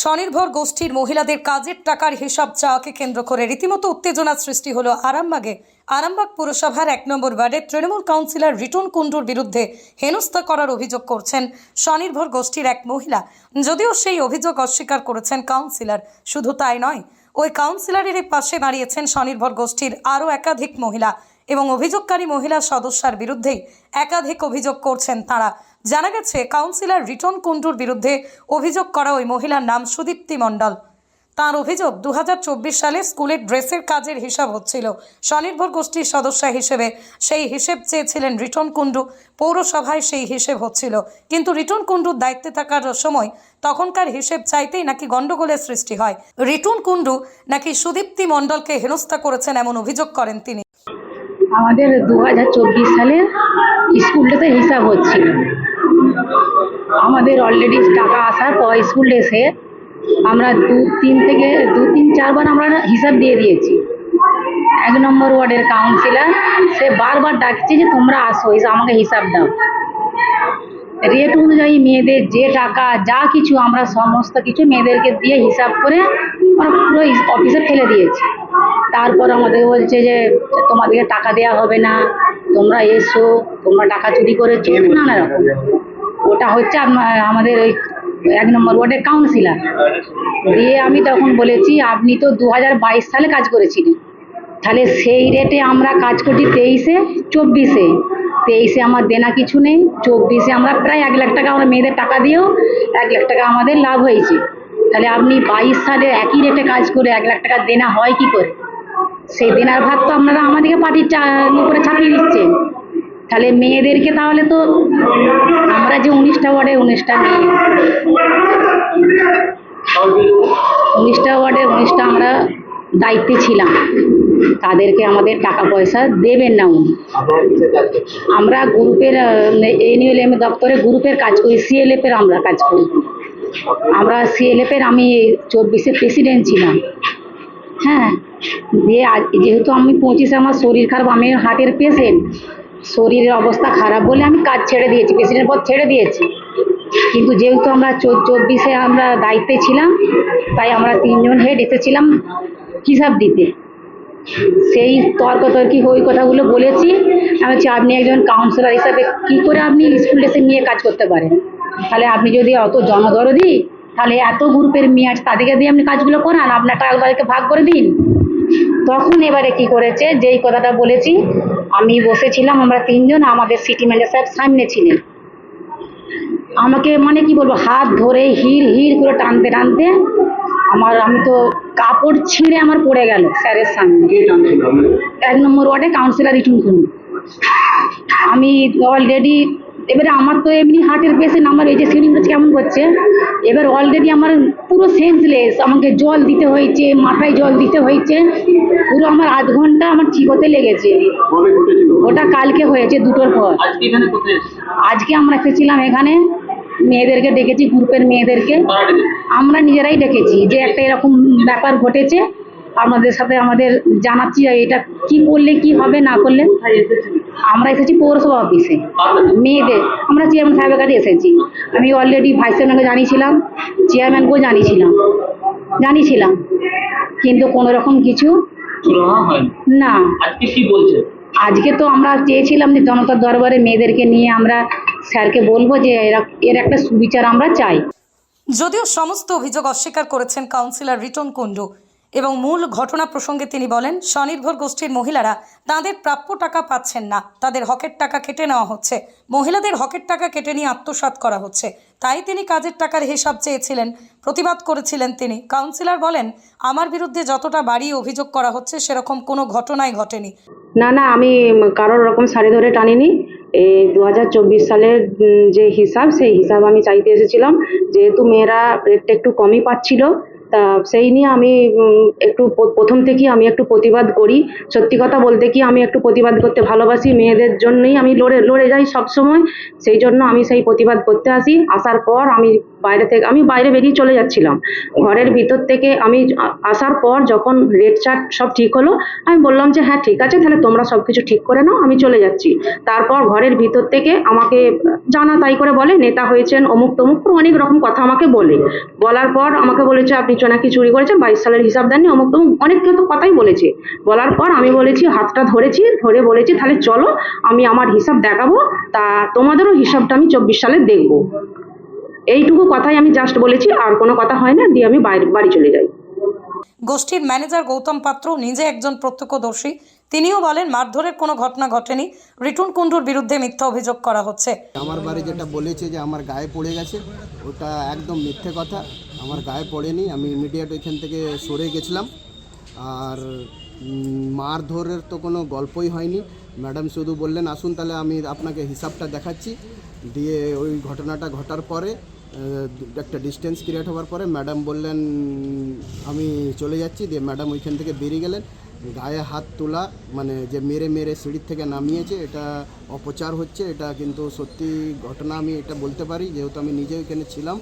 স্বনির্ভর গোষ্ঠীর মহিলাদের কাজের টাকার হিসাব চাওয়াকে কেন্দ্র করে রীতিমতো উত্তেজনা সৃষ্টি হলো আরামবাগে। আরামবাগ পুরসভার এক নম্বর ওয়ার্ডের তৃণমূল কাউন্সিলর রিটন কুণ্ডুর বিরুদ্ধে হেনস্থা করার অভিযোগ করছেন স্বনির্ভর গোষ্ঠীর এক মহিলা। যদিও সেই অভিযোগ অস্বীকার করেছেন কাউন্সিলর, শুধু তাই নয়, ওই কাউন্সিলরের পাশে দাঁড়িয়েছেন স্বনির্ভর গোষ্ঠীর আরও একাধিক মহিলা এবং অভিযোগকারী মহিলা সদস্যার বিরুদ্ধেই একাধিক অভিযোগ করছেন তারা। জানা গেছে, কাউন্সিলর রিটন কুণ্ডুর বিরুদ্ধে অভিযোগ করা ওই মহিলার নাম সুদীপ্তি মণ্ডল। তার অভিযোগ দু সালে স্কুলের ড্রেসের কাজের হিসাব হচ্ছিল। স্বনির্ভর গোষ্ঠীর সদস্য হিসেবে সেই হিসেব চেয়েছিলেন রিটন কুণ্ডু। পৌরসভায় সেই হিসেব হচ্ছিল। কিন্তু রিটন কুণ্ডুর দায়িত্বে থাকার সময় তখনকার হিসেব চাইতেই নাকি গণ্ডগোলের সৃষ্টি হয়। রিটন কুণ্ডু নাকি সুদীপ্তি মণ্ডলকে হেনস্থা করেছেন এমন অভিযোগ করেন তিনি। আমাদের দু সালের স্কুলটাতে হিসাব হচ্ছিল। আমাদের অলরেডি টাকা আসার পর স্কুল এসে আমরা দু তিন থেকে দু তিন চারবার আমরা হিসাব দিয়ে দিয়েছি। এক নম্বর ওয়ার্ডের কাউন্সিলর সে বারবার ডাকছে যে তোমরা আসো আমাকে হিসাব দাও। রেট অনুযায়ী মেয়েদের যে টাকা, যা কিছু আমরা সমস্ত কিছু মেয়েদেরকে দিয়ে হিসাব করে আমরা পুরো অফিসে ফেলে দিয়েছি। তারপর আমাদের বলছে যে তোমাদেরকে টাকা দেওয়া হবে না। তোমরা এসো, তোমরা টাকা চুরি করেছ, নানা রকম। ওটা হচ্ছে আমা- আমাদের ওই এক নম্বর ওয়ার্ডের কাউন্সিলার দিয়ে আমি তখন বলেছি, আপনি তো দু হাজার বাইশ সালে কাজ করেছিলেন। তাহলে সেই রেটে আমরা কাজ করছি তেইশে, চব্বিশে। তেইশে আমার দেনা কিছু নেই, চব্বিশে আমরা প্রায় এক লাখ টাকা আমরা মেয়েদের টাকা দিয়েও এক লাখ টাকা আমাদের লাভ হয়েছে। তাহলে আপনি বাইশ সালে একই রেটে কাজ করে এক লাখ টাকা দেনা হয় কি করে? সেই দেনার ভাগ তো আপনারা আমাদেরকে পার্টির উপরে চাপিয়ে দিচ্ছেন। তাহলে মেয়েদেরকে তাহলে তো আমরা যে উনিশটা ওয়ার্ডে, উনিশটা মেয়ে। উনিশটা ওয়ার্ডে, উনিশটা আমরা দায়িত্বে ছিলাম। তাদেরকে আমাদের টাকা পয়সা দেবেন না উনি। আমরা গ্রুপের এনইউএলএম দপ্তরে গ্রুপের কাজ করি সিএলএফ এর আমরা কাজ করি। আমরা সিএলএফ এর আমি চব্বিশে প্রেসিডেন্ট ছিলাম। হ্যাঁ। দিয়ে যেহেতু আমি পঁচিশে, আমার শরীর খারাপ, আমি হার্টের পেশেন্ট শরীরের অবস্থা খারাপ বলে আমি কাজ ছেড়ে দিয়েছি পেশেন্টের পর ছেড়ে দিয়েছি। কিন্তু যেহেতু আমরা চব্বিশে আমরা দায়িত্বে ছিলাম, তাই আমরা তিনজন হেড এসেছিলাম হিসাব দিতে। সেই তর্কতর্কি ওই কথাগুলো বলেছি, আমি বলছি আপনি একজন কাউন্সিলর হিসাবে কি করে আপনি স্কুল ড্রেসে নিয়ে কাজ করতে পারেন? তাহলে আপনি যদি অত জনদরদি তাহলে এত গ্রুপের মেয়ে আছে তাদেরকে দিয়ে আপনি কাজগুলো করান আপনার টাকাগুলোকে ভাগ করে দিন। তখন এবারে কি করেছে যেই কথাটা বলেছি আমি বসেছিলাম আমরা তিনজন আমাদের সিটি ম্যানেজার সাহেব সামনে ছিলেন। আমাকে মানে কি বলব হাত ধরে হিড় হিড় করে টানতে টানতে আমার আমি তো কাপড় ছিঁড়ে আমার পড়ে গেল স্যারের সামনে। এক নম্বর ওয়ার্ডে কাউন্সিলর রিটুন আমি অলরেডি এবারে আমার তো এমনি হার্টের পেশেন্ট আমার এই যে সিঁড়ি কেমন করছে এবার অলরেডি আমার পুরো সেন্সলেস আমাকে জল দিতে হয়েছে মাথায় জল দিতে হয়েছে পুরো আমার আধ ঘণ্টা আমার ঠিক হতে লেগেছে ওটা কালকে হয়েছে দুটোর পর। আজকে আমরা এসেছিলাম এখানে মেয়েদেরকে ডেকেছি গ্রুপের মেয়েদেরকে। আমরা নিজেরাই ডেকেছি যে একটা এরকম ব্যাপার ঘটেছে আমাদের সাথে আমাদের জানাচ্ছি যে এটা কি করলে কি হবে না করলে। আমরা এসেছি পৌরসভা অফিসে। মেয়েদের আমরা চেয়ারম্যান সাহেবের কাছে এসেছি। আমি অলরেডি ভাইস চেয়ারম্যানকে জানিয়েছিলাম চেয়ারম্যানকেও জানিয়েছিলাম। জানিয়েছিলাম। কিন্তু কোনো রকম কিছু না। আজকে কি বলছে? আজকে তো আমরা চেয়েছিলাম যে জনতার দরবারে মেয়েদেরকে নিয়ে আমরা স্যারকে বলব যে এরা- এর একটা সুবিচার আমরা চাই। যদিও সমস্ত অভিযোগ অস্বীকার করেছেন কাউন্সিলর রিটন কুণ্ডু এবং মূল ঘটনা প্রসঙ্গে তিনি বলেন, স্বনির্ভর গোষ্ঠীর মহিলারা তাদের প্রাপ্য টাকা পাচ্ছেন না। তাদের হকের টাকা কেটে নেওয়া হচ্ছে। মহিলাদের হকের টাকা কেটে নিয়ে আত্মসাৎ করা হচ্ছে। তাই তিনি কাজের টাকার হিসাব চেয়েছিলেন, প্রতিবাদ করেছিলেন তিনি। কাউন্সিলর বলেন, আমার বিরুদ্ধে যতটা বাড়িয়ে অভিযোগ করা হচ্ছে, সেরকম কোনো ঘটনাই ঘটেনি। না না, আমি কারোর রকম শাড়ি ধরে টানিনি। এই দু হাজার চব্বিশ সালের যে হিসাব, সেই হিসাব আমি চাইতে এসেছিলাম। যেহেতু মেয়েরা রেটটা একটু কমই পাচ্ছিল তা সেই নিয়ে আমি একটু প্রথম থেকেই আমি একটু প্রতিবাদ করি। সত্যি কথা বলতে কি আমি একটু প্রতিবাদ করতে ভালোবাসি মেয়েদের জন্যই। আমি লড়ে লড়ে যাই সব সময় সেই জন্য আমি সেই প্রতিবাদ করতে আসি। আসার পর আমি বাইরে থেকে, আমি বাইরে বেরিয়ে চলে যাচ্ছিলাম। ঘরের ভিতর থেকে আমি আসার পর যখন রেড চার্ট সব ঠিক হলো, আমি বললাম যে হ্যাঁ ঠিক আছে, তাহলে তোমরা সব কিছু ঠিক করে নাও, আমি চলে যাচ্ছি। তারপর ঘরের ভিতর থেকে আমাকে জানা তাই করে বলে, নেতা হয়েছেন অমুক তমুক অনেক রকম কথা আমাকে বলে। বলার পর আমাকে বলেছে, আপনি চোনাকি চুরি করেছেন বাইশ সালের হিসাব দেননি অমুক তমুক। অনেক কিছু কথাই বলেছে। বলার পর আমি বলেছি হাতটা ধরেছি ধরে বলেছি তাহলে চলো আমি আমার হিসাব দেখাবো তা তোমাদেরও হিসাবটা আমি চব্বিশ সালে দেখব। এইটুকু কথাই আমি জাস্ট বলেছি আর কোনো কথা হয় না দিয়ে আমি বাইরে বাড়ি চলে যাই। গোষ্ঠীর ম্যানেজার গৌতম পাত্র নিজে একজন প্রত্যক্ষদর্শী। তিনিও বলেন মারধরের কোনো ঘটনা ঘটেনি। রিটুন কুণ্ডুর বিরুদ্ধে মিথ্যা অভিযোগ করা হচ্ছে। আমার বাড়ি যেটা বলেছে যে আমার গায়ে পড়ে গেছে ওটা একদম মিথ্যে কথা। আমার গায়ে পড়েনি, আমি ইমিডিয়েট ওইখান থেকে সরে গেছিলাম। আর মার মারধরের তো কোনো গল্পই হয়নি। ম্যাডাম শুধু বললেন, আসুন তাহলে আমি আপনাকে হিসাবটা দেখাচ্ছি। দিয়ে ওই ঘটনাটা ঘটার পরে একটা ডিস্টেন্স ক্রিয়েট হওয়ার পরে ম্যাডাম বললেন, আমি চলে যাচ্ছি। দিয়ে ম্যাডাম ওইখান থেকে বেরিয়ে গেলেন। গায়ে হাত তোলা মানে যে মেরে মেরে সিঁড়ির থেকে নামিয়েছে, এটা অপচার হচ্ছে, এটা কিন্তু সত্যি ঘটনা, আমি এটা বলতে পারি। যেহেতু আমি নিজে ওইখানে ছিলাম,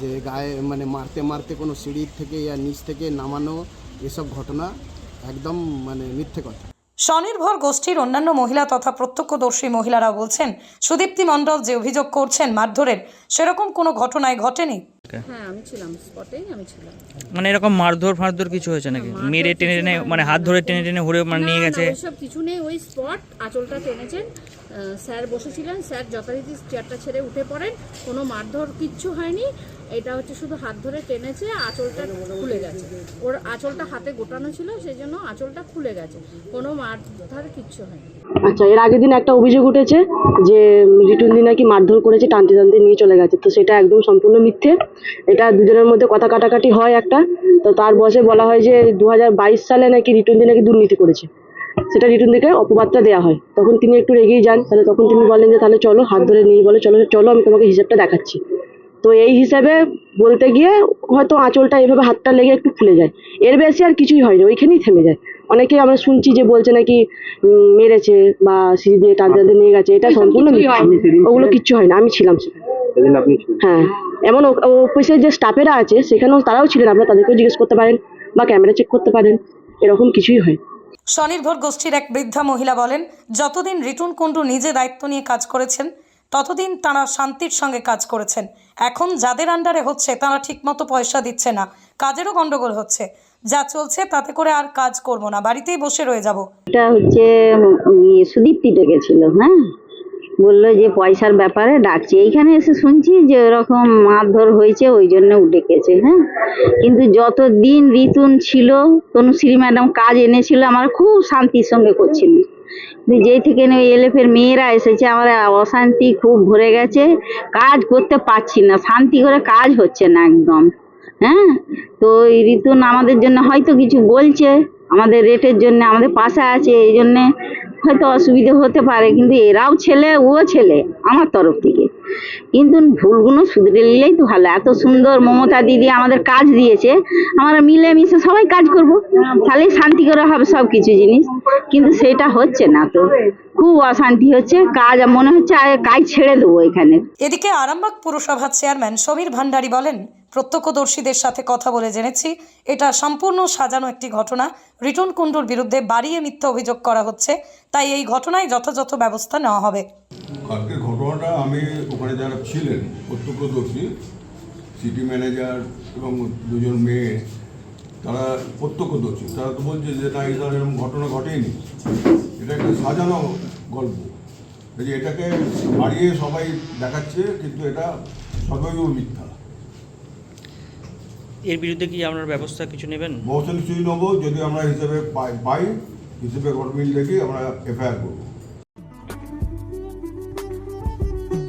যে গায়ে মানে মারতে মারতে কোনো সিঁড়ির থেকে, ইয়া নিচ থেকে নামানো এসব ঘটনা, একদম মানে মিথ্যে কথা। স্বনির্ভর গোষ্ঠীর অন্যান্য মহিলা তথা প্রত্যক্ষদর্শী মহিলারা বলছেন সুদীপ্তি মণ্ডল যে অভিযোগ করছেন মারধরের সেরকম কোনো ঘটনায় ঘটেনি? হ্যাঁ আমি ছিলাম স্পটেই আমি ছিলাম। মানে এরকম মারধর ফারধর কিছু হয়েছে নাকি? মেরে টেনে টেনে মানে হাত ধরে টেনে টেনে ঘুরে মানে নিয়ে গেছে? ওইসব কিছু নেই ওই স্পট আঁচলটা টেনেছেন স্যার বসেছিলেন স্যার যথারীতি চেয়ারটা ছেড়ে উঠে পড়েন কোনো মারধর কিচ্ছু হয়নি এটা হচ্ছে শুধু হাত ধরে টেনেছে, আঁচলটা খুলে গেছে। ওর আঁচলটা হাতে গোটানো ছিল, সেই জন্য আঁচলটা খুলে গেছে। কোনো মারধর কিচ্ছু হয়নি। আচ্ছা এর আগের দিন একটা অভিযোগ উঠেছে যে রিটুন দি নাকি মারধর করেছে, টানতে টানতে নিয়ে চলে গেছে। তো সেটা একদম সম্পূর্ণ মিথ্যে। এটা দুজনের মধ্যে কথা কাটাকাটি হয় একটা। তো তার বসে বলা হয় যে দু হাজার বাইশ সালে নাকি রিটুন দি নাকি দুর্নীতি করেছে। সেটা রিটুন দিকে অপবাদটা দেওয়া হয়। তখন তিনি একটু রেগেই যান। তাহলে তখন তিনি বলেন যে, তাহলে চলো, হাত ধরে নিয়ে বলে, চলো চলো, আমি তোমাকে হিসাবটা দেখাচ্ছি। তো এই হিসাবে বলতে গিয়ে হয়তো আঁচলটা এভাবে হাতটা লেগে একটু ফুলে যায়। এর বেশি আর কিছুই হয়নি ওইখানেই থেমে যায়। অনেকে আমরা শুনছি যে বলছে নাকি মেরেছে বা সিঁড়ি দিয়ে টানতে টানতে নিয়ে গেছে এটা সম্পূর্ণ। ওগুলো কিচ্ছু হয় না আমি ছিলাম হ্যাঁ এমন অফিসের যে স্টাফেরা আছে সেখানেও তারাও ছিলেন আপনারা তাদেরকেও জিজ্ঞেস করতে পারেন বা ক্যামেরা চেক করতে পারেন এরকম কিছুই হয় স্বনির্ভর গোষ্ঠীর এক বৃদ্ধা মহিলা বলেন যতদিন রিটুন কুণ্ডু নিজে দায়িত্ব নিয়ে কাজ করেছেন ততদিন তারা শান্তির সঙ্গে কাজ করেছেন। এখন যাদের আন্ডারে হচ্ছে তারা ঠিকমতো পয়সা দিচ্ছে না। কাজেরও গন্ডগোল হচ্ছে। যা চলছে তাতে করে আর কাজ করব না। বাড়িতেই বসে রয়ে যাব। এটা হচ্ছে উম, সুদীপ্তি ডেকেছিল হ্যাঁ? বলল যে পয়সার ব্যাপারে ডাকছে। এইখানে এসে শুনছি যে ওরকম মারধর হয়েছে ওই জন্য ডেকেছে হ্যাঁ? কিন্তু যত দিন ঋতুন ছিল তনুশ্রী ম্যাডাম কাজ এনেছিল আমার খুব শান্তির সঙ্গে করছিল যেই থেকে ওই এলেফের মেয়েরা এসেছে, আমার অশান্তি খুব ভরে গেছে। কাজ করতে পারছি না, শান্তি করে কাজ হচ্ছে না একদম। হ্যাঁ? তো এই ঋতুন আমাদের জন্য হয়তো কিছু বলছে, আমাদের রেটের জন্য, আমাদের পাশে আছে, এই জন্যে হয়তো অসুবিধে হতে পারে, কিন্তু এরাও ছেলে, ও ছেলে, আমার তরফ থেকে। কিন্তু ভুলগুলো শুধরে নিলেই তো ভালো। এত সুন্দর মমতা দিদি আমাদের কাজ দিয়েছে। আমরা মিলেমিশে সবাই কাজ করব। তাহলেই শান্তি করে হবে সব কিছু জিনিস। কিন্তু সেটা হচ্ছে না তো। খুব অশান্তি হচ্ছে। কাজ মনে হচ্ছে আর কাজ ছেড়ে দেবো এখানে। এদিকে আরামবাগ পুরসভার চেয়ারম্যান সমীর ভান্ডারী বলেন প্রত্যক্ষদর্শীদের সাথে কথা বলে জেনেছি এটা সম্পূর্ণ সাজানো একটি ঘটনা। রিটন কুণ্ডুর বিরুদ্ধে বাড়িয়ে মিথ্যা অভিযোগ করা হচ্ছে। তাই এই ঘটনায় যথাযথ ব্যবস্থা নেওয়া হবে। ঘটনাটা আমি ওখানে যারা ছিলেন প্রত্যক্ষদর্শী সিটি ম্যানেজার এবং দুজন মেয়ে তারা প্রত্যক্ষদর্শী। তারা তো বলছে যে না এই ধরনের এরকম ঘটনা ঘটেনি। এটা একটা সাজানো গল্প। যে এটাকে বাড়িয়ে সবাই দেখাচ্ছে কিন্তু এটা সদৈব মিথ্যা। এর বিরুদ্ধে কি আপনার ব্যবস্থা কিছু নেবেন? ব্যবস্থা নিশ্চয়ই নেব। যদি আমরা হিসেবে পাই পাই হিসেবে গরমিল দেখে আমরা এফআইআর করব।